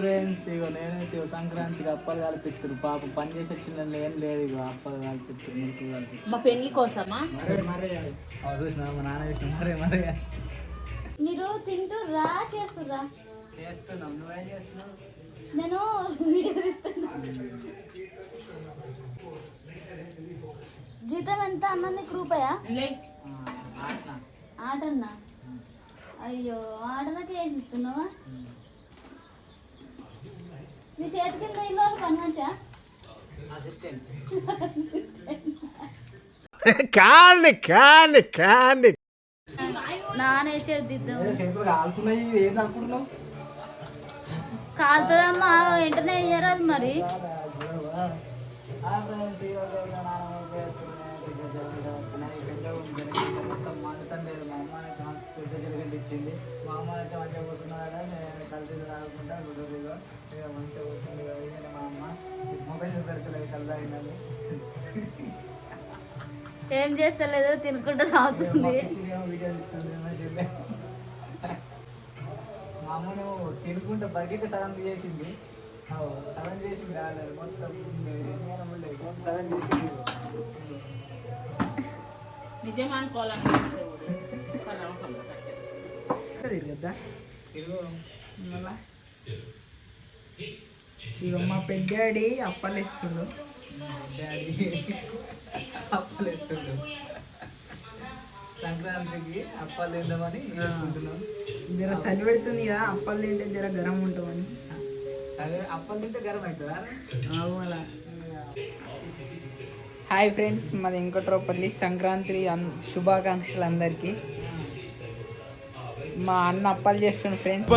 Friends ఇగో నేనైతే సంక్రాంతికి అప్పాలు కలిపిస్తారు పాపం పని చేసి వచ్చిన ఏం లేదు ఇగో అప్పాలు కలిపిస్తారు మురుకులు కలిపిస్తారు మా పెళ్ళి కోసమా? మరే మరే చూసిన మా నాన్న చూసిన మరే మరే. మీరు తింటూ రా చేస్తురా చేస్తున్నాం. నువ్వేం చేస్తున్నావు? నేను వీడియో తీస్తున్నా. జీతం ఎంత? అన్నది రూపాయా? లే. ఆటనా? ఆటన్నా? అయ్యో ఆటలకి వేసి ఇస్తున్నావా నీ చేతి కింద ఇల్లు పని మంచా అసిస్టెంట్ కాండి కాండి కాండి నానేసేది దిద్దాం చేతులు కాలుతున్నాయి ఏం అనుకుంటున్నావు కాలుతుందమ్మా వెంటనే వేయరాదు మరి మొత్తం మంటం లేదు మా అమ్మ అయితే మస్తు పెద్ద జరగండి ఇచ్చింది మా అమ్మ అయితే మంచిగా కూర్చున్నారా నేను కలిసి తాగుకుంటా గుడ్డలు ఇక మంచిగా కూర్చుంది కదా మా అమ్మ మొబైల్ పెడతలేదు కలదాగినది ఏం చేస్తలేదు తినుకుంటూ తాగుతుంది. మా అమ్మను తినుకుంటూ బకెట్ సగం చేసింది. సగం చేసింది రాలేదు. మొత్తం సగం చేసింది. నిజం అనుకోవాలని తిరగద్దా ఇక మా పెద్దాడి అప్పలేస్తుండు డాడీ అప్పాలు వేస్తుండు సంక్రాంతికి అప్పాలు తిందామని జర చలి పెడుతుంది కదా అప్పలు తింటే జర గరం ఉంటామని అప్పాలు తింటే గరం అవుతుందా? అలా హాయ్ ఫ్రెండ్స్ మాది వెంకట్రావుపల్లి. సంక్రాంతి అన్- శుభాకాంక్షలు అందరికీ మా అన్న అప్పాలు చేస్తుండు ఫ్రెండ్స్.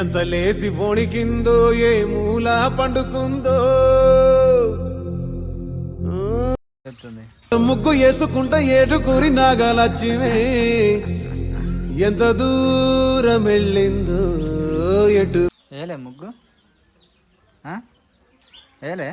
ఎంత లేసి వణికిందో ఏ మూల పండుకుందో. చెప్తుంది ముగ్గు వేసుకుంటా ఏటుకూరి నాగలచ్చివే ఎంత దూరం వెళ్ళిందో ఎటు ఏలే ముగ్గు? ఏలే.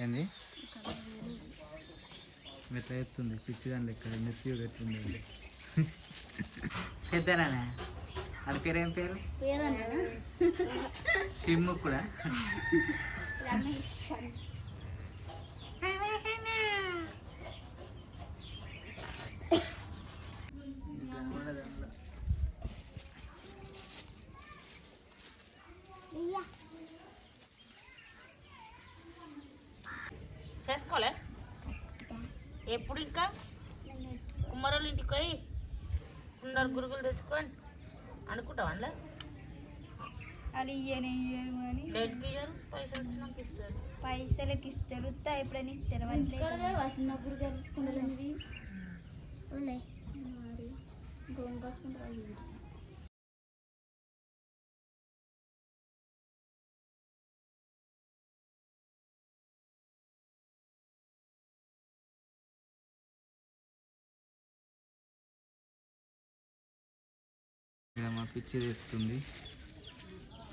ఏంది? మెత్త ఎత్తుంది పిచ్చి దాని లెక్క నెత్తి ఎత్తుంది పెద్దరానే అది పేరు ఏం పేరు? సిమ్ము కూడా చేసుకోలే? ఎప్పుడు ఇంకా? కుమ్మరోళ్ళు ఇంటికి పోయి ఉండరు గురుగులు తెచ్చుకొని. అనుకుంటావా అందులో? అది ఇయ్యనే ఇయ్యరు పైసలు వచ్చినాక ఇస్తారు. పైసలకి ఇస్తారు తా ఎప్పుడైనా ఇస్తారు వాసిన గురుగారు కుండలనేది. ఉన్నాయి కాసుకుంటారు మా పిచ్చి తెస్తుంది.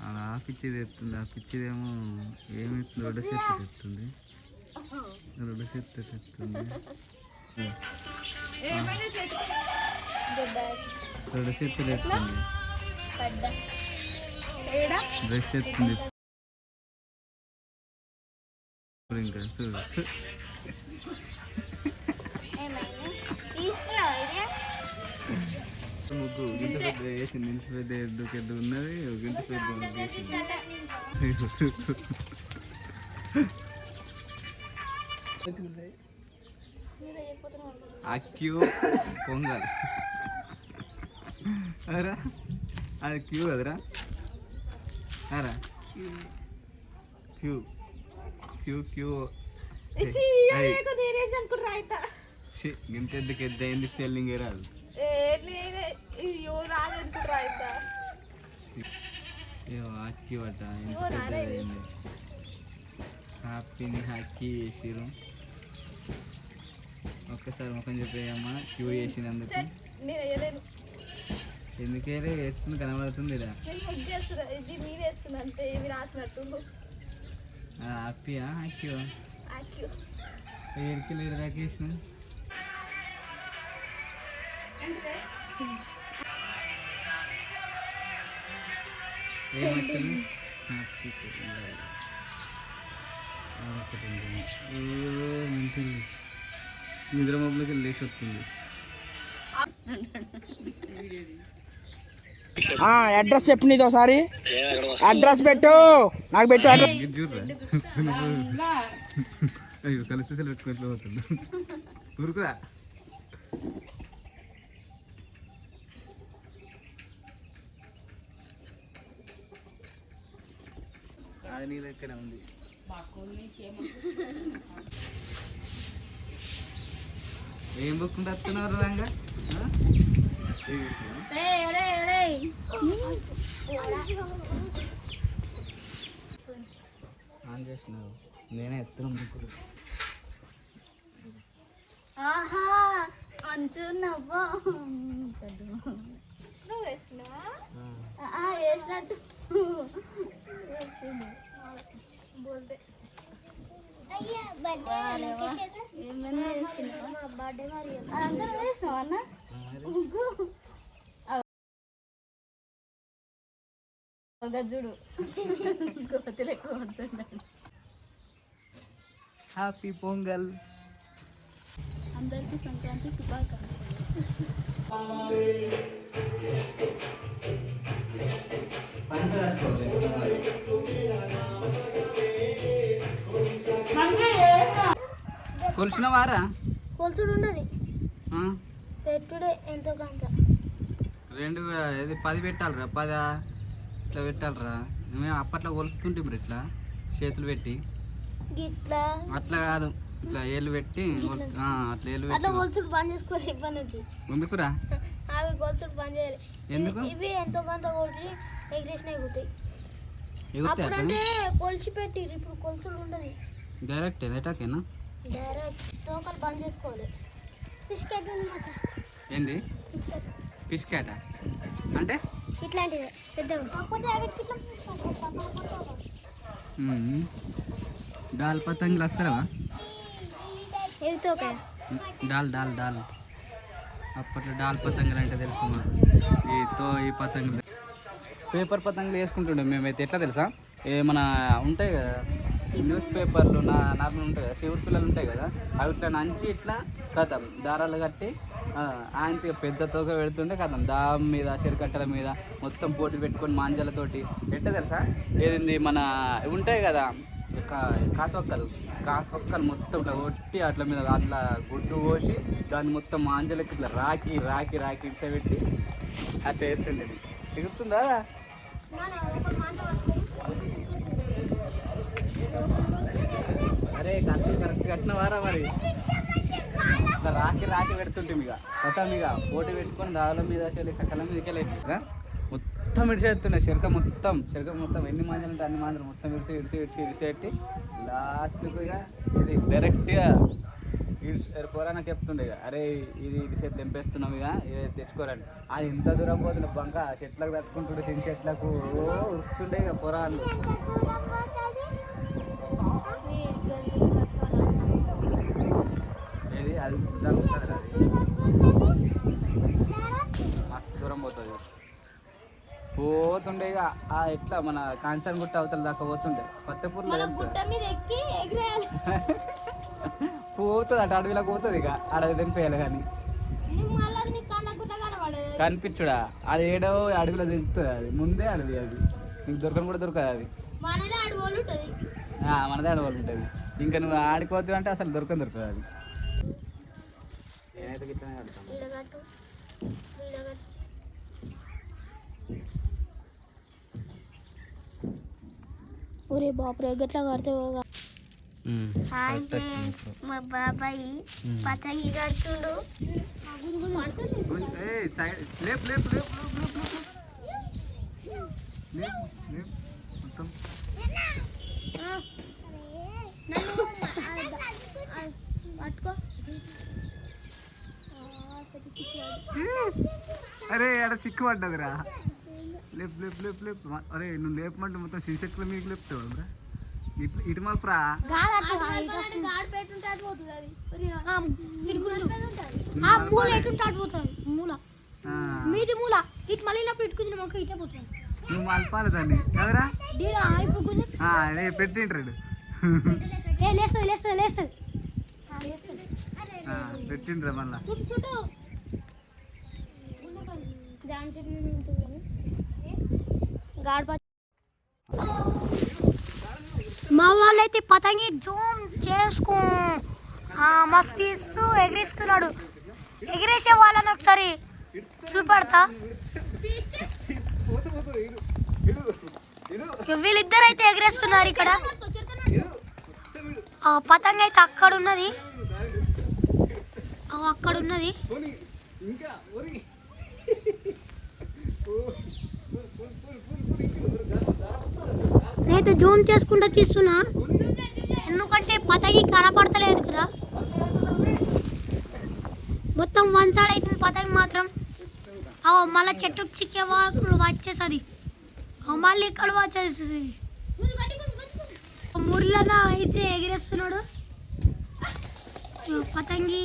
అలా ఆ పిచ్చి తెస్తుంది ఆ పిచ్చిదేమో ఏమి రొడ్డ చెత్త తెస్తుంది. రొడ్డ చెత్త తెస్తుంది. రొడ్డ చెత్త తెస్తుంది. బ్రష్ తెస్తుంది. ఇంకా చూడు. ముగ్గు గింత పెద్ద వేసింది ఇంత పెద్ద ఎద్దు పెద్ద ఉన్నది గింత పెద్ద ముగ్గు అక్యూ పొంగల్. అరా? అది క్యూ అదరా? అరా? క్యూ. క్యూ క్యూ. గింత ఎద్దుకు ఎద్దు అయింది స్పెల్లింగ్ రాదు. అక్కి పెద్దదైంది. హ్యాపీని హ్యాకీ చేసిరు ఒక్కసారి ముఖం చెప్పేయమ్మా క్యూ చేసినందుకు. ఎందుకేరే వేస్తుంది కనబడుతుంది ఇలా హ్యాపీయా? హ్యాక్యూ ఏడికి లేడు రాకేసిన ఏమొచ్చింది నిద్ర మబ్బులకి లేచి వస్తుంది అడ్రస్ చెప్పు నీది ఒకసారి. అడ్రస్ పెట్టు. నాకు పెట్టు అడ్రస్ కలిసి పెట్టుకోవట్లే పోతుంది. ఊరుకురా. అది నీ దగ్గర ఉంది. ఏం బుక్కుంటే వస్తున్నారు రంగా? ఆన్ చేసినావు నేనే ఎత్తున ముక్కులు ఆహా అంచు నవ్వా. వేసినట్టు. ఎక్కువ పడుతున్నాయి. హ్యాపీ పొంగల్ అందరికీ సంక్రాంతి శుభాకాంక్షలు. కొలిసిన వారా? కొలుసుడు ఉండదు ఆ? పెట్టుడే ఎంతో కొంత. రెండు ఇది పది పెట్టాలిరా పదా? ఇట్లా పెట్టాలిరా. మేము అప్పట్లో కొలుస్తుంటే మరి ఇట్లా చేతులు పెట్టి. గిట్లా. అట్లా కాదు ఇట్లా ఏళ్ళు పెట్టి అట్లా ఏళ్ళు పెట్టి. కొలుసుడు బంద్ చేసుకోవాలి ఇప్పటి నుంచి. ఎందుకురా? అవి కొలుసుడు బంద్ చేయాలి. ఎందుకు? ఇవి- ఎంతో కొంత కొట్టి ఎగ్రేషన్ ఎగుతాయి అప్పుడంటే కొలిచి పెట్టి ఇప్పుడు కొలుసుడు ఉండదు డైరెక్ట్ ఎటాకేనా డైరెక్ట్ తోకలు బంద్ చేసుకోవాలి. ఫిష్ కట్ ఏంది? ఫిష్ క్యాట అంటే? ఇట్లాంటివి పెద్దగా కాకపోతే అవి ఇట్లా మ్మ్. దాల్ పతంగులు వస్తారా ఏవి తోకాయ డాల్ డాల్ డాల్ అప్పట్లో డాల్ పతంగులు అంటే తెలుసు. ఈ తో ఈ పతంగులు. పేపర్ పతంగులు వేసుకుంటుండే మేమైతే. ఎట్లా తెలుసా? మన ఉంటాయి కదా. న్యూస్ పేపర్లు నా నార్మల్ ఉంటాయి కదా శివుడు పిల్లలు ఉంటాయి కదా అవి ఇట్లా నంచి ఇట్లా కథం దారాలు కట్టి ఆయన పెద్ద తోక పెడుతుంటే కథం. దాం మీద చెరుకట్టల మీద మొత్తం పోటీ పెట్టుకొని మాంజాలతోటి. ఎట్ట తెలుసా? ఏది మన ఉంటాయి కదా కాసొక్కలు. కాసొక్కలు మొత్తం ఇట్లా కొట్టి అట్ల మీద అట్లా గుడ్డు పోసి దాన్ని మొత్తం మాంజలకి ఇట్లా రాకి రాకి రాకి ఇట్లా పెట్టి అట్లా వేస్తుండేది తిరుగుతుందా అరే కరెక్ట్ కరెక్ట్ కట్టినవారా మరి. ఇట్లా రాకి రాకి పెడుతుంటే ఇక. కథం ఇక పోటీ పెట్టుకొని దావుల మీద వెళ్ళి కట్టల మీదకి మొత్తం ఇడిచేస్తున్నాయి చెరక మొత్తం చెరక మొత్తం ఎన్ని మాంజలు ఉంటే అన్ని మాంజలు మొత్తం ఇడిచి ఇడిచి ఇడిచి ఇడిచేట్టి లాస్ట్కు ఇక ఇది డైరెక్ట్గా పోరాన చెప్తుండే ఇక. అరే ఇది ఇది చేతి తెంపేస్తున్నాం ఇక ఇది తెచ్చుకోరండి అది ఇంత దూరం పోతున్న బంక చెట్లకు తట్టుకుంటుండే చిన్న చెట్లకు. ఉడుతుండే ఉరుకుతుండే ఇక పొరాలు ఏది అది తగ్గుతుంది అది మస్తు దూరం పోతుంది. పోతుండే ఇక. ఆ ఎట్లా మన కాంచన్ గుట్ట అవతల దాకా పోతుండే. ఎగిరేయాలి. పోతుంది అటు అడవిలోకి పోతుంది ఇక. అడవి తెంపేయాలి కానీ. కనిపించుడా? అది ఏడో అడవిలో దిగుతుంది అది. ముందే అడవి అది. నీకు దొరకని కూడా దొరకదు అది. మనదే అడవులు ఉంటుంది. ఆ, మనదే అడవులు ఉంటుంది. ఇంకా నువ్వు ఆడిపోతు అంటే అసలు దొరకని దొరకదు అది. నేనైతే గిట్లనే ఆడతాను వీడగట్టు వీడగట్టు ఒరే బాపురే గట్లా కడితే హాయ్ ఫ్రెండ్స్ మా బాబాయ్ పతంగి కడుతుండు ఏయ్, సైడ్ లేపు లేపు లేపు లేపు లేపు లేపు లేపు మొత్తం పట్టుకో అరే ఆడ చిక్కు పడ్డదిరా లేపు లేపు లేపు. లేపు అరే నువ్వు లేపమంటే మొత్తం శీర్షకుల మీకు లేపుతావు రా. ఇటు మలుపురా. మూల ఎటు అటు పోతుంది. మూల. ఆ, మీది మూల. ఇటు మళ్ళీ ఇట్లా ఇటుకుంది మనకు ఇటే పోతుంది. నువ్వు మలపాలి దాన్ని. ఎవరా? దీని ఆయిపు గుంజు ఆ, అదే పెట్టింటాడు ఏ లేస్తుంది లేస్తుంది లేస్తుంది. పెట్టిండ్రా మళ్ళా. మా వాళ్ళైతే పతంగి జూమ్ చేసుకో ఆ, మస్తు ఇస్తూ ఎగిరిస్తున్నాడు. ఎగిరేసే వాళ్ళని ఒకసారి చూపెడతా. వీళ్ళిద్దరు అయితే ఎగిరేస్తున్నారు ఇక్కడ. ఆ పతంగ అయితే అక్కడ ఉన్నది అక్కడ ఉన్నది అయితే జూమ్ చేసుకుంటా తీస్తున్నా. ఎందుకంటే పతకి కనపడతలేదు కదా. మొత్తం వన్ సైడ్ అవుతుంది పతకి మాత్రం. ఆ మళ్ళీ చెట్టుకు చిక్కే వాళ్ళు వచ్చేస్తుంది. మళ్ళీ ఇక్కడ వచ్చేస్తుంది. మురళన అయితే ఎగిరేస్తున్నాడు. పతంగి.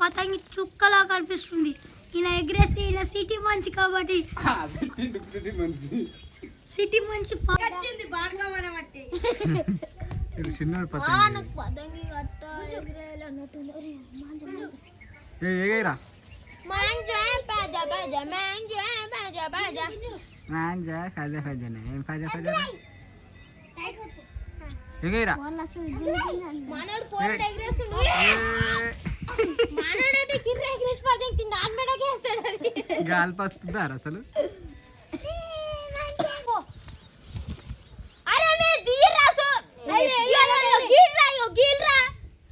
పతంగి చుక్కలా కనిపిస్తుంది. ఈయన ఎగిరేస్తే ఈయన సిటీ మంచి కాబట్టి. సిటీ మంచి. ఇది చిన్నోడు పతంగి పతంగి ఏ మాంజా ఫజానే ఏం ఫజా ఫజా ఎగైరా మనోడు పోరాడు ఎగిరేస్తుండు మనోడైతే కిర్ర ఎగిరేసి పడితే కింద ఆన్మేడకి వేస్తాడు అది. గాలి పస్తుందారు అసలు? అరే మీరు దియ్య రాసు గీర్రా గీర్రా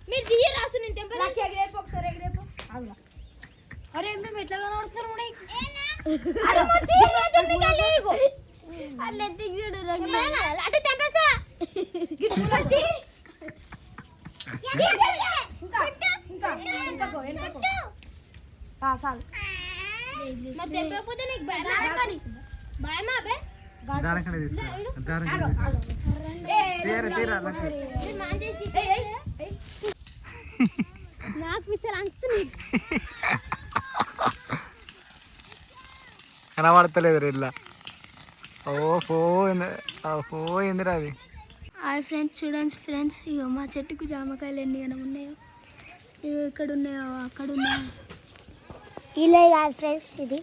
మీరు దియ్య రాసు నేను తెంప అరే మేము ఎట్లా కనబడుతున్నారు అరే మా తీయ తెంపికెళ్ళి అట్లా దిగుడు అంటే తెంపేసా? నీకు పిచ్చర్ అంటున్నాయి. కనబడతలేదు రేట్లా ఓ పోయింది పోయిందిరా అది? హాయ్ ఫ్రెండ్స్ చూడండి ఫ్రెండ్స్ ఇగో మా చెట్టుకు జామకాయలు ఎన్ని ఉన్నాయో. ఇక్కడ ఉన్నాయో అక్కడ ఉన్నాయో ఇలా కాదు ఫ్రెండ్స్ ఇది.